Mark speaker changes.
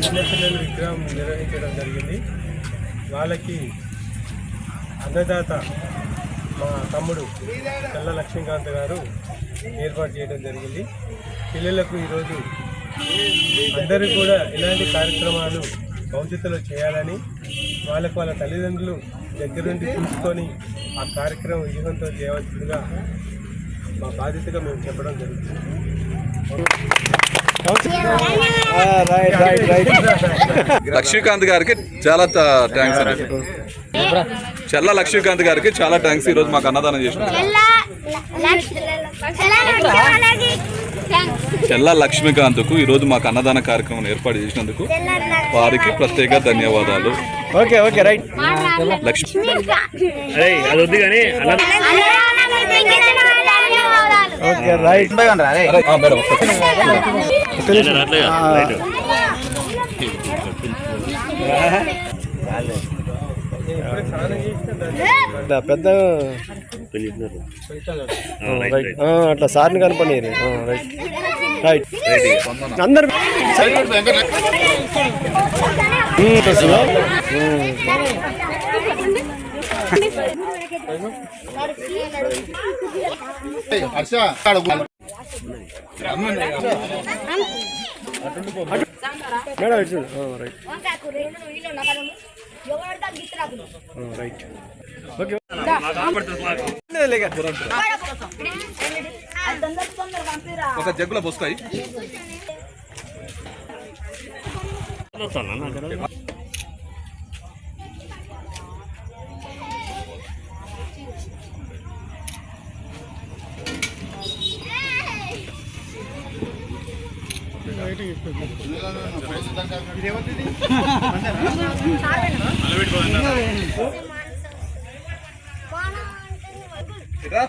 Speaker 1: చిన్నపిల్లల విగ్రహం నిర్వహించడం జరిగింది వాళ్ళకి అన్నదాత మా తమ్ముడు తెల్ల లక్ష్మీకాంత్ గారు ఏర్పాటు చేయడం జరిగింది. పిల్లలకు ఈరోజు అందరూ కూడా ఇలాంటి కార్యక్రమాలు భవిష్యత్తులో చేయాలని వాళ్ళకు వాళ్ళ తల్లిదండ్రులు దగ్గరుండి చూసుకొని ఆ కార్యక్రమం విజయవంతం చేయవలసిందిగా మా బాధ్యతగా మేము చెప్పడం జరుగుతుంది.
Speaker 2: లక్ష్మీకాంత్ గారికి చాలా థ్యాంక్స్ అండి. చెల్ల లక్ష్మీకాంత్ గారికి చాలా థ్యాంక్స్ ఈ రోజు మాకు అన్నదానం చేసిన చెల్ల లక్ష్మీకాంత్కు ఈ రోజు మాకు అన్నదాన కార్యక్రమం ఏర్పాటు చేసినందుకు వారికి ప్రత్యేక ధన్యవాదాలు.
Speaker 3: Okay okay right.
Speaker 2: లక్ష్మి
Speaker 3: అది వద్దు కానీ ఓకే రైట్. పెద్ద రైట్ అట్లా సార్ని కనపడి రైట్. రైట్. అందరు రైట్ ఓకే
Speaker 2: ఒక జగ్గులో పోస్తాయి.
Speaker 4: బాగా